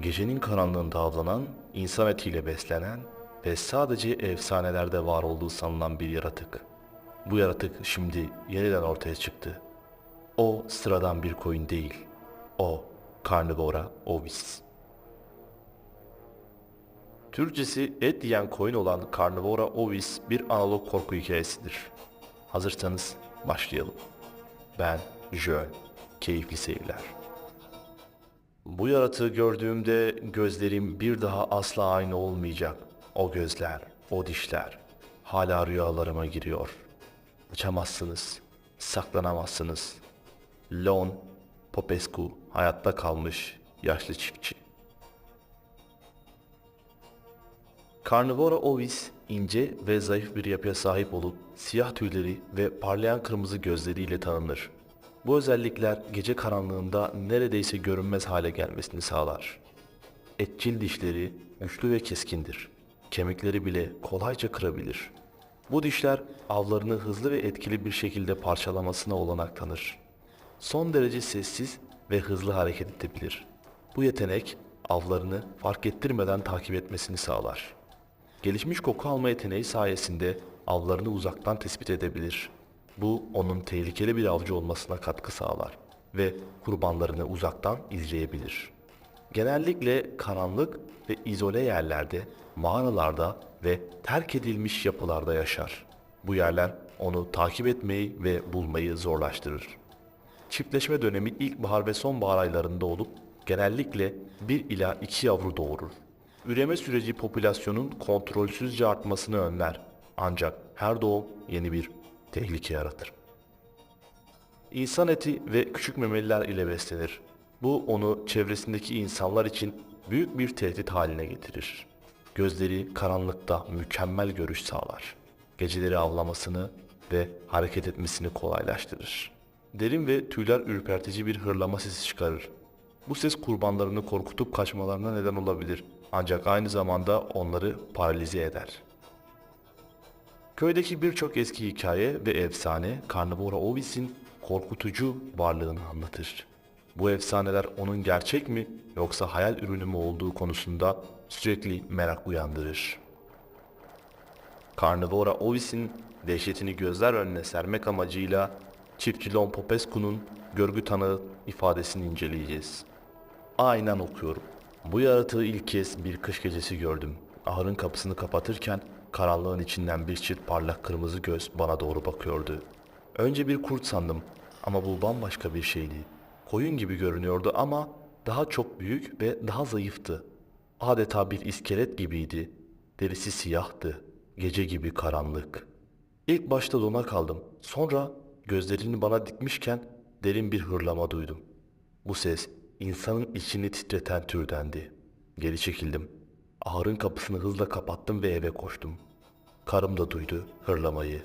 Gecenin karanlığında avlanan, insan etiyle beslenen ve sadece efsanelerde var olduğu sanılan bir yaratık. Bu yaratık şimdi yeniden ortaya çıktı. O sıradan bir koyun değil. O Carnivora ovis. Türkçesi et yiyen koyun olan Carnivora ovis bir analog korku hikayesidir. Hazırsanız başlayalım. Ben Joel. Keyifli seyirler. Bu yaratığı gördüğümde gözlerim bir daha asla aynı olmayacak. O gözler, o dişler hala rüyalarıma giriyor. Kaçamazsınız, saklanamazsınız. Lon Popescu hayatta kalmış yaşlı çiftçi. Carnivora ovis ince ve zayıf bir yapıya sahip olup siyah tüyleri ve parlayan kırmızı gözleriyle tanınır. Bu özellikler gece karanlığında neredeyse görünmez hale gelmesini sağlar. Etçil dişleri güçlü ve keskindir. Kemikleri bile kolayca kırabilir. Bu dişler avlarını hızlı ve etkili bir şekilde parçalamasına olanak tanır. Son derece sessiz ve hızlı hareket edebilir. Bu yetenek avlarını fark ettirmeden takip etmesini sağlar. Gelişmiş koku alma yeteneği sayesinde avlarını uzaktan tespit edebilir. Bu onun tehlikeli bir avcı olmasına katkı sağlar ve kurbanlarını uzaktan izleyebilir. Genellikle karanlık ve izole yerlerde, mağaralarda ve terk edilmiş yapılarda yaşar. Bu yerler onu takip etmeyi ve bulmayı zorlaştırır. Çiftleşme dönemi ilkbahar ve sonbahar aylarında olup genellikle 1 ila 2 yavru doğurur. Üreme süreci popülasyonun kontrolsüzce artmasını önler. Ancak her doğum yeni bir tehlike yaratır. İnsan eti ve küçük memeliler ile beslenir. Bu onu çevresindeki insanlar için büyük bir tehdit haline getirir. Gözleri karanlıkta mükemmel görüş sağlar. Geceleri avlamasını ve hareket etmesini kolaylaştırır. Derin ve tüyler ürpertici bir hırlama sesi çıkarır. Bu ses kurbanlarını korkutup kaçmalarına neden olabilir. Ancak aynı zamanda onları paralize eder. Köydeki birçok eski hikaye ve efsane Carnivora Ovis'in korkutucu varlığını anlatır. Bu efsaneler onun gerçek mi yoksa hayal ürünü mü olduğu konusunda sürekli merak uyandırır. Carnivora Ovis'in dehşetini gözler önüne sermek amacıyla çiftçi Lon Popescu'nun görgü tanığı ifadesini inceleyeceğiz. Aynen okuyorum. Bu yaratığı ilk kez bir kış gecesi gördüm. Ahırın kapısını kapatırken karanlığın içinden bir çift parlak kırmızı göz bana doğru bakıyordu. Önce bir kurt sandım ama bu bambaşka bir şeydi. Koyun gibi görünüyordu ama daha çok büyük ve daha zayıftı. Adeta bir iskelet gibiydi. Derisi siyahtı. Gece gibi karanlık. İlk başta dona kaldım. Sonra gözlerini bana dikmişken derin bir hırlama duydum. Bu ses insanın içini titreten türdendi. Geri çekildim. Ahırın kapısını hızla kapattım ve eve koştum. Karım da duydu hırlamayı.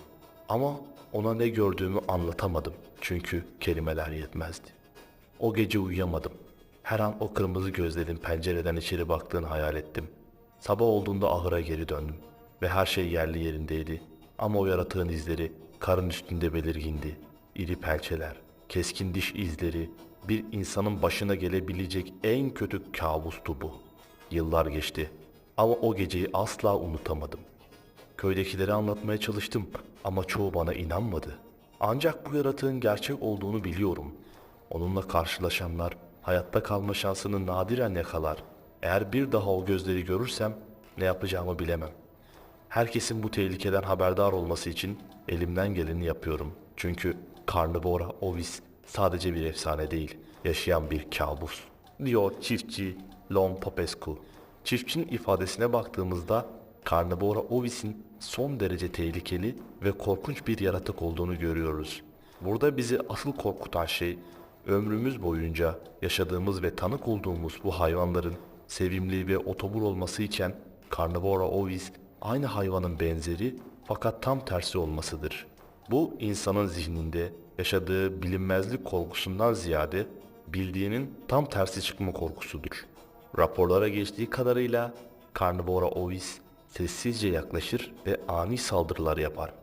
Ama ona ne gördüğümü anlatamadım. Çünkü kelimeler yetmezdi. O gece uyuyamadım. Her an o kırmızı gözlerin pencereden içeri baktığını hayal ettim. Sabah olduğunda ahıra geri döndüm ve her şey yerli yerindeydi. Ama o yaratığın izleri karın üstünde belirgindi. İri pençeler, keskin diş izleri, bir insanın başına gelebilecek en kötü kabustu bu. Yıllar geçti ama o geceyi asla unutamadım. Köydekilere anlatmaya çalıştım ama çoğu bana inanmadı. Ancak bu yaratığın gerçek olduğunu biliyorum. Onunla karşılaşanlar hayatta kalma şansını nadiren yakalar. Eğer bir daha o gözleri görürsem ne yapacağımı bilemem. Herkesin bu tehlikeden haberdar olması için elimden geleni yapıyorum. Çünkü Carnivora ovis sadece bir efsane değil, yaşayan bir kabus. Diyor çiftçi Lon Popescu. Çiftçinin ifadesine baktığımızda Carnivora ovis'in son derece tehlikeli ve korkunç bir yaratık olduğunu görüyoruz. Burada bizi asıl korkutan şey ömrümüz boyunca yaşadığımız ve tanık olduğumuz bu hayvanların sevimli ve otobur olması için Carnivora ovis aynı hayvanın benzeri fakat tam tersi olmasıdır. Bu insanın zihninde yaşadığı bilinmezlik korkusundan ziyade bildiğinin tam tersi çıkma korkusudur. Raporlara geçtiği kadarıyla Carnivora ovis sessizce yaklaşır ve ani saldırılar yapar.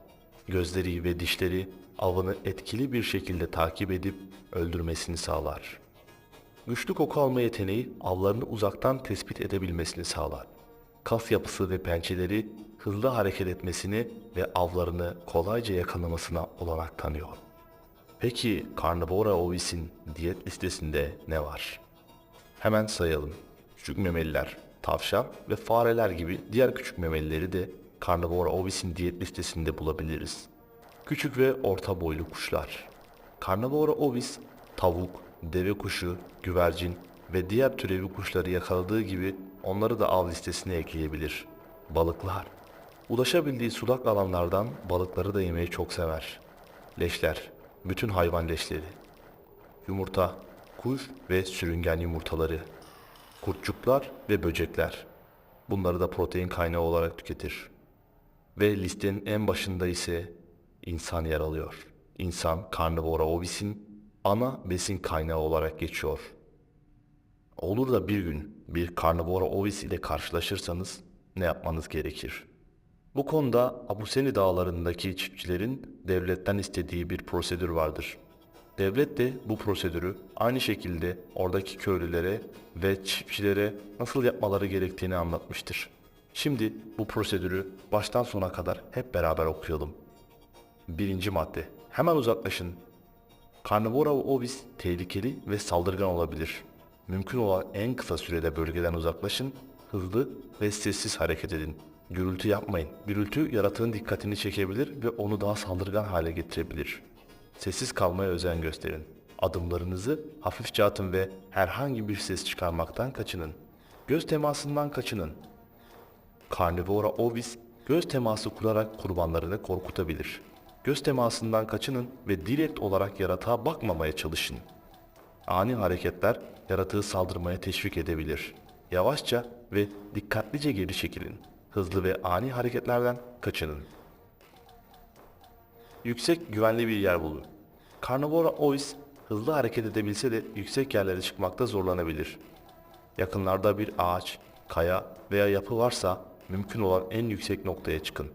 Gözleri ve dişleri avını etkili bir şekilde takip edip öldürmesini sağlar. Güçlü koku alma yeteneği avlarını uzaktan tespit edebilmesini sağlar. Kas yapısı ve pençeleri hızlı hareket etmesini ve avlarını kolayca yakalamasına olanak tanıyor. Peki Carnivora ovis'in diyet listesinde ne var? Hemen sayalım. Küçük memeliler, tavşan ve fareler gibi diğer küçük memelileri de Carnivora ovis'in diyet listesinde bulabiliriz. Küçük ve orta boylu kuşlar. Carnivora ovis, tavuk, deve kuşu, güvercin ve diğer türevi kuşları yakaladığı gibi onları da av listesine ekleyebilir. Balıklar. Ulaşabildiği sulak alanlardan balıkları da yemeyi çok sever. Leşler, bütün hayvan leşleri. Yumurta, kuş ve sürüngen yumurtaları. Kurtçuklar ve böcekler. Bunları da protein kaynağı olarak tüketir. Ve listenin en başında ise insan yer alıyor. İnsan Carnivora ovis'in ana besin kaynağı olarak geçiyor. Olur da bir gün bir Carnivora ovis ile karşılaşırsanız ne yapmanız gerekir? Bu konuda Abuseni dağlarındaki çiftçilerin devletten istediği bir prosedür vardır. Devlet de bu prosedürü aynı şekilde oradaki köylülere ve çiftçilere nasıl yapmaları gerektiğini anlatmıştır. Şimdi bu prosedürü baştan sona kadar hep beraber okuyalım. Birinci madde. Hemen uzaklaşın. Carnivora ovis tehlikeli ve saldırgan olabilir. Mümkün olan en kısa sürede bölgeden uzaklaşın, hızlı ve sessiz hareket edin. Gürültü yapmayın. Gürültü yaratığın dikkatini çekebilir ve onu daha saldırgan hale getirebilir. Sessiz kalmaya özen gösterin. Adımlarınızı hafifçe atın ve herhangi bir ses çıkarmaktan kaçının. Göz temasından kaçının. Carnivora ovis göz teması kurarak kurbanlarını korkutabilir. Göz temasından kaçının ve direkt olarak yaratığa bakmamaya çalışın. Ani hareketler yaratığı saldırmaya teşvik edebilir. Yavaşça ve dikkatlice geri çekilin. Hızlı ve ani hareketlerden kaçının. Yüksek güvenli bir yer bulun. Carnivora ovis hızlı hareket edebilse de yüksek yerlere çıkmakta zorlanabilir. Yakınlarda bir ağaç, kaya veya yapı varsa mümkün olan en yüksek noktaya çıkın.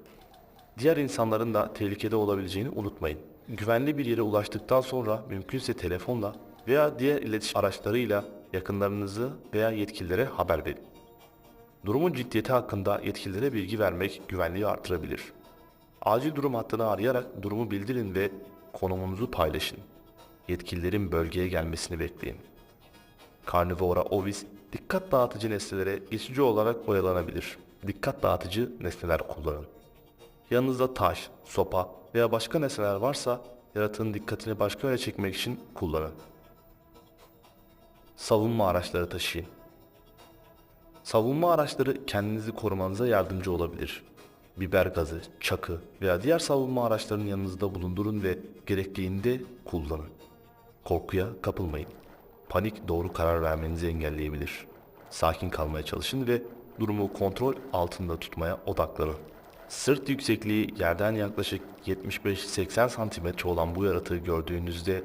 Diğer insanların da tehlikede olabileceğini unutmayın. Güvenli bir yere ulaştıktan sonra mümkünse telefonla veya diğer iletişim araçlarıyla yakınlarınızı veya yetkililere haber verin. Durumun ciddiyeti hakkında yetkililere bilgi vermek güvenliği artırabilir. Acil durum hattını arayarak durumu bildirin ve konumunuzu paylaşın. Yetkililerin bölgeye gelmesini bekleyin. Carnivora ovis dikkat dağıtıcı nesnelere geçici olarak oyalanabilir. Dikkat dağıtıcı nesneler kullanın. Yanınızda taş, sopa veya başka nesneler varsa yaratığın dikkatini başka yöne çekmek için kullanın. Savunma araçları taşıyın. Savunma araçları kendinizi korumanıza yardımcı olabilir. Biber gazı, çakı veya diğer savunma araçlarının yanınızda bulundurun ve gerektiğinde kullanın. Korkuya kapılmayın. Panik doğru karar vermenizi engelleyebilir. Sakin kalmaya çalışın ve durumu kontrol altında tutmaya odaklanın. Sırt yüksekliği yerden yaklaşık 75-80 santimetre olan bu yaratığı gördüğünüzde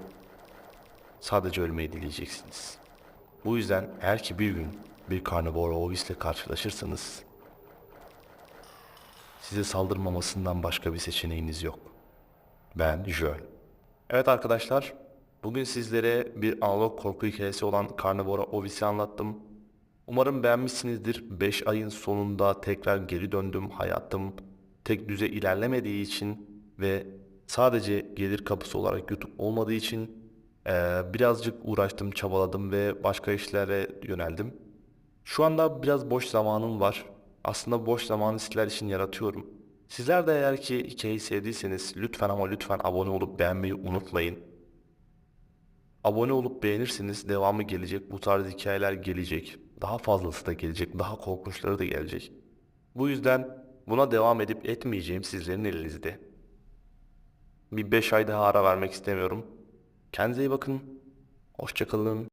sadece ölmeyi dileyeceksiniz. Bu yüzden eğer ki bir gün bir karnivora ovisle karşılaşırsanız size saldırmamasından başka bir seçeneğiniz yok. Ben Joel. Evet arkadaşlar, bugün sizlere bir analog korku hikayesi olan Carnivora Ovis'i anlattım. Umarım beğenmişsinizdir. 5 ayın sonunda tekrar geri döndüm. Hayatım tek düze ilerlemediği için ve sadece gelir kapısı olarak YouTube olmadığı için eee, birazcık uğraştım, çabaladım ve başka işlere yöneldim. Şu anda biraz boş zamanım var. Aslında boş zamanı sizler için yaratıyorum. Sizler de eğer ki hikayeyi sevdiyseniz lütfen ama lütfen abone olup beğenmeyi unutmayın. Abone olup beğenirseniz devamı gelecek. Bu tarz hikayeler gelecek. Daha fazlası da gelecek. Daha korkunçları da gelecek. Bu yüzden buna devam edip etmeyeceğim sizlerin elinizde. Bir 5 ay daha ara vermek istemiyorum. Kendinize iyi bakın. Hoşçakalın.